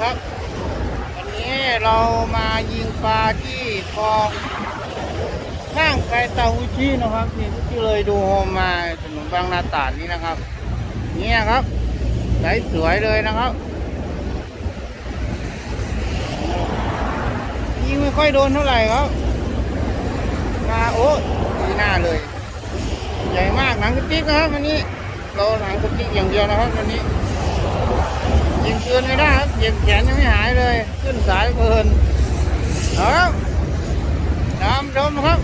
ครับ วันนี้เรามายิงปลาที่คลองข้างไกลตาอุชินะครับนี่ที่เลยดูโฮมมาถนนบางนาตาดนี่นะครับ เนี่ยครับใสสวยเลยนะครับยิงไม่ค่อยโดนเท่าไหร่ครับมาโอ้ดีหน้าเลย ใหญ่มากหนังสติ๊กนะครับวันนี้เราหนังสติ๊กอย่างเดียวนะครับวันนี้ ยิงเกินไม่ได้ครับยิงแขนยังไม่หายเลย ขึ้นสายเพลินเอาครับตามชมครับ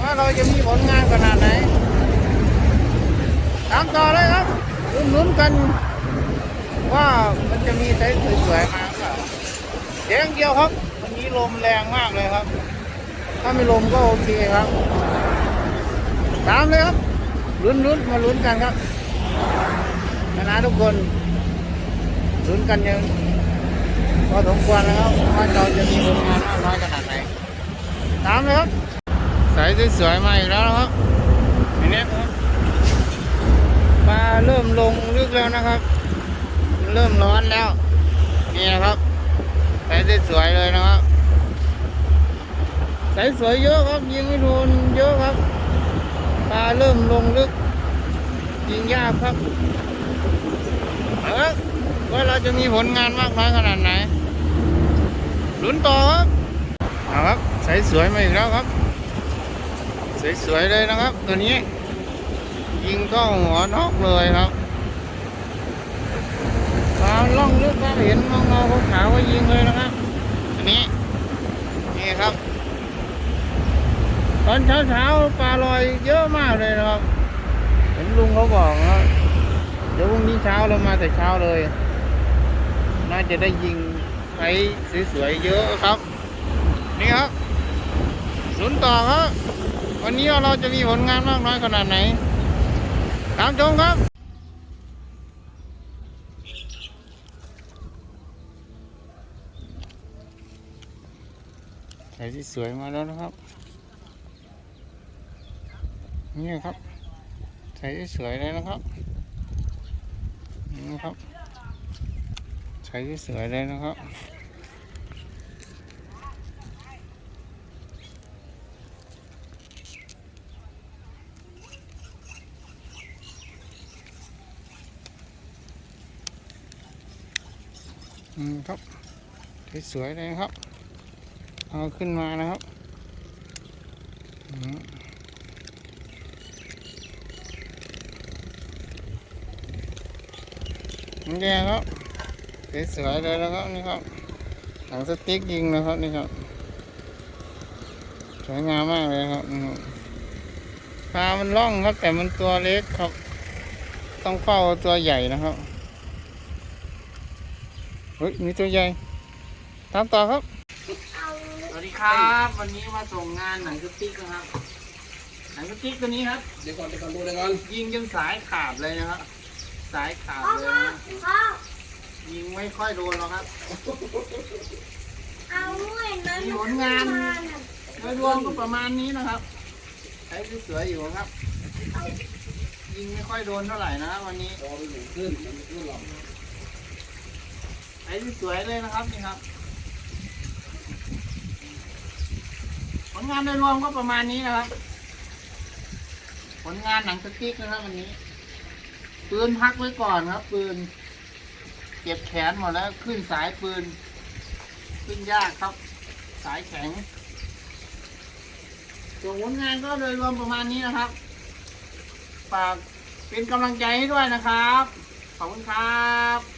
ว่าเราจะมีผลงานขนาดไหนตามต่อเลยครับลุ้นๆกัน ว่ามันจะมีไซส์สวยๆมาเปล่าเดี๋ยวอย่างเดียวครับวันนี้ลมแรงมากเลยครับ ถ้าไม่ลมก็โอเคครับ ตามเลยครับลุ้นๆมาลุ้นกันครับนะนะทุกคน ลุ้นกันยังพอสมควรแล้วครับว่าเราจะมีผลงานมากน้อยขนาดไหนตามเลยครับสายสวยๆมาอีกแล้วนะครับอันนี้ครับปลาเริ่มลงลึกแล้วนะครับ เริ่มร้อนแล้วนี่นะครับสายสวยๆเลยนะครับสายสวยเยอะครับยิงไม่โดนเยอะครับปลาเริ่มลงลึกยิงยากครับ ว่าเราจะมีผลงานมากน้อยขนาดไหนลุ้นต่อครับเอาครับใสสวยมาอีกแล้วครับ สวยๆเลยนะครับ ตัวนี้ ยิงเข้าหัวนอกเลยครับควาล่องลึกครับเห็นเงาๆขาวๆก็ยิงเลยนะครับตัวนี้นี่ครับ ตอนเช้าๆปลาลอยเยอะมากเลยนะครับ เห็นลุงเขาบอกนะเดี๋ยวพรุ่งนี้เช้าเรามาแต่เช้าเลย น่าจะได้ยิงไอ้สวยๆเยอะครับ นี่ครับลุ้นต่อครับ วันนี้เราจะมีผลงานมากน้อยขนาดไหน ตามชมครับใส่ที่สวยมาแล้วนะครับ นี่ครับใส่ที่สวยเลยนะครับนี่ครับ ช้สวยเลยนะครับอืมครับสวยเลยครับ เอาขึ้นมานะครับอืมนี่แดงครับ สวยๆเลยนะครับนี่ครับหนังสติ๊กยิงนะครับนี่ครับสวยงามมากเลยครับนี่ครับปลามันล่องครับ แต่มันตัวเล็กครับ ต้องเฝ้าตัวใหญ่นะครับเฮ้ยมีตัวใหญ่ตามต่อครับ สวัสดีครับ วันนี้มาส่งงานหนังสติ๊กนะครับ หนังสติ๊กตัวนี้ครับ เดี๋ยวก่อนเดี๋ยวก่อนดูเลยก่อนยิงจนสายขาดเลยนะครับ สายขาดเลยนะพ่อ ยิงไม่ค่อยโดนหรอกครับ เอาด้วยนะมีผลงาน โดยรวมก็ประมาณนี้นะครับ ใช้สวยๆอยู่ครับ ยิงไม่ค่อยโดนเท่าไหร่นะวันนี้รอไปหนึ่งขึ้นมันไม่ขึ้นหรอกใช้สวยๆเลยนะครับนี่ครับ ผลงานโดยรวมก็ประมาณนี้นะครับ ผลงานหนังสติ๊กนะครับวันนี้ปืนพักไว้ก่อนครับปืน เก็บแขนหมดแล้วขึ้นสายปืน ขึ้นยากครับ สายแข็งส่วนผลงานก็โดยรวมประมาณนี้นะครับฝากเป็นกำลังใจให้ด้วยนะครับ ขอบคุณครับ